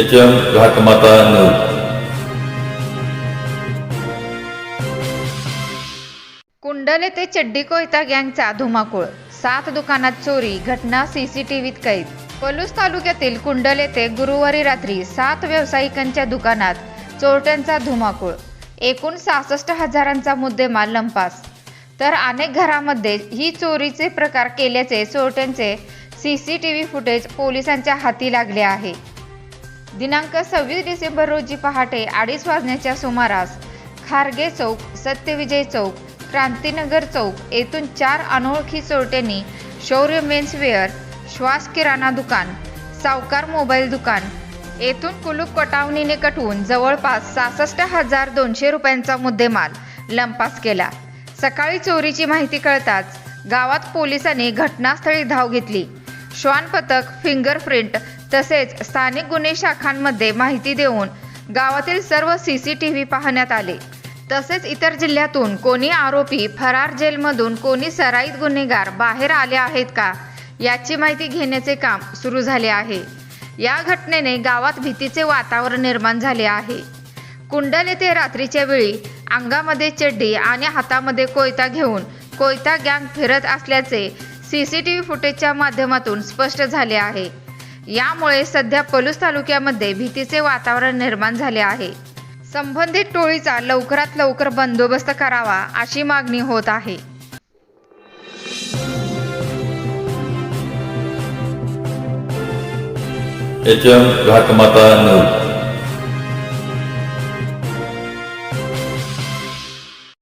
H M Ghatmatha news Kundal येथे चड्डी कोयता गँगचा धुमाकूळ. सात दुकानात चोरी घटना सीसीटीव्हीत कैद. पलूस तालुक्यातील कुंडल येथे गुरुवारी रात्री सात व्यावसायिकांच्या दुकानात चोरट्यांचा धुमाकूळ. एकूण सहासष्ट हजारांचा मुद्देमाल लंपास. तर अनेक घरामध्ये ही चोरीचे प्रकार केल्याचे चोरट्यांचे सीसीटीव्ही फुटेज पोलिसांच्या हाती लागले आहे. दिनांक सव्वीस डिसेंबर रोजी पहाटे अडीच वाजण्याच्या सुमारास खारगे चौक सत्यविजय चौक क्रांतीनगर चौक येथून चार अनोळखी चोरट्यांनी शौर्य मेन्सवेअर श्वास किराणा दुकान सावकार मोबाईल दुकान येथून कुलूप कटावणीने कटवून जवळपास सहासष्ट हजार दोनशे रुपयांचा मुद्देमाल लंपास केला. सकाळी चोरीची माहिती कळताच गावात पोलिसांनी घटनास्थळी धाव घेतली. श्वान पथक फिंगरप्रिंट तसेच स्थानिक गुन्हे शाखांमध्ये माहिती देऊन गावातील सर्व सी सी टी व्ही पाहण्यात आले. तसेच इतर जिल्ह्यातून कोणी आरोपी फरार जेलमधून कोणी सराईत गुन्हेगार बाहेर आले आहेत का याची माहिती घेण्याचे काम सुरू झाले आहे. या घटनेने गावात भीतीचे वातावरण निर्माण झाले आहे. कुंडल येथे रात्रीच्या वेळी अंगामध्ये चड्डी आणि हातामध्ये कोयता घेऊन कोयता गँग फिरत असल्याचे सी सी टी व्ही फुटेजच्या माध्यमातून स्पष्ट झाले आहे. यामुळे सध्या पलूस तालुक्यामध्ये भीतीचे वातावरण निर्माण झाले आहे. संबंधित टोळीचा लवकरात लवकर बंदोबस्त करावा अशी मागणी होत आहे. H M Ghatmata news.